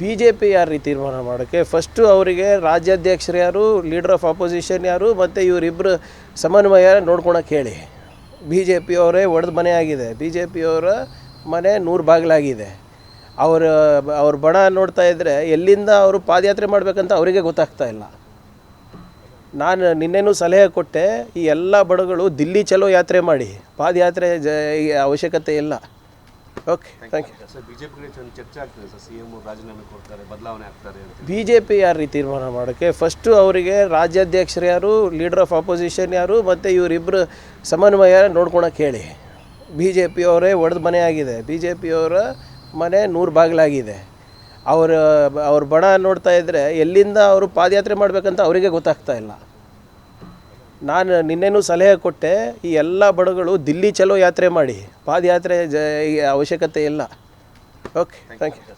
B J P ಯಾರು ರೀತಿ ತೀರ್ಮಾನ ಮಾಡೋಕ್ಕೆ ಫಸ್ಟು ಅವರಿಗೆ ರಾಜ್ಯಾಧ್ಯಕ್ಷರು ಯಾರು ಲೀಡರ್ ಆಫ್ ಅಪೋಸಿಷನ್ ಯಾರು, ಮತ್ತು ಇವರಿಬ್ಬರು ಸಮನ್ವಯ ನೋಡ್ಕೊಳಕ್ಕೆ ಹೇಳಿ. ಬಿ ಜೆ ಪಿಯವರೇ ಒಡೆದ ಮನೆ ಆಗಿದೆ. ಬಿ ಜೆ ಪಿಯವರ ಮನೆ ನೂರು ಬಾಗಿಲಾಗಿದೆ. ಅವರ, ಅವ್ರ ಬಣ ನೋಡ್ತಾ ಇದ್ದರೆ ಎಲ್ಲಿಂದ ಅವರು ಪಾದಯಾತ್ರೆ ಮಾಡಬೇಕಂತ ಅವರಿಗೆ ಗೊತ್ತಾಗ್ತಾ ಇಲ್ಲ. ನಾನು ನಿನ್ನೆನೂ ಸಲಹೆ ಕೊಟ್ಟೆ, ಈ ಎಲ್ಲ ಬಡಗಳು ದಿಲ್ಲಿ ಚಲೋ ಯಾತ್ರೆ ಮಾಡಿ. ಪಾದಯಾತ್ರೆ ಅವಶ್ಯಕತೆ ಇಲ್ಲ. ಓಕೆ ಥ್ಯಾಂಕ್ ಯು ಸರ್ ಬಿಜೆಪಿಗೆ ಚರ್ಚೆ ಆಗ್ತದೆ ಸರ್. ಸಿ ಎಂ ರಾಜೀನಾಮೆ ಕೊಡ್ತಾರೆ ಬದಲಾವಣೆ ಆಗ್ತಾರೆ ಬಿ ಜೆ ಪಿ ಯಾರು ರೀತಿ ತೀರ್ಮಾನ ಮಾಡೋಕ್ಕೆ ಫಸ್ಟು ಅವರಿಗೆ ರಾಜ್ಯಾಧ್ಯಕ್ಷರು ಯಾರು ಲೀಡರ್ ಆಫ್ ಅಪೋಸಿಷನ್ ಯಾರು ಮತ್ತು ಇವರಿಬ್ಬರು ಸಮನ್ವಯ ನೋಡ್ಕೊಳಕ್ಕೆ ಹೇಳಿ. ಬಿ ಜೆ ಪಿಯವರೇ ಒಡೆದು ಮನೆ ಆಗಿದೆ. ಬಿ ಜೆ ಪಿಯವರ ಮನೆ ನೂರು ಬಾಗಿಲಾಗಿದೆ. ಅವರ ಅವ್ರ ಬಣ ನೋಡ್ತಾ ಇದ್ದರೆ ಎಲ್ಲಿಂದ ಅವರು ಪಾದಯಾತ್ರೆ ಮಾಡಬೇಕಂತ ಅವರಿಗೆ ಗೊತ್ತಾಗ್ತಾ ಇಲ್ಲ. ನಾನು ನಿನ್ನೆನೂ ಸಲಹೆ ಕೊಟ್ಟೆ, ಈ ಎಲ್ಲ ಬಡಗಳು ದಿಲ್ಲಿ ಚಲೋ ಯಾತ್ರೆ ಮಾಡಿ, ಪಾದಯಾತ್ರೆ ಜ ಅವಶ್ಯಕತೆ ಇಲ್ಲ. Okay thank you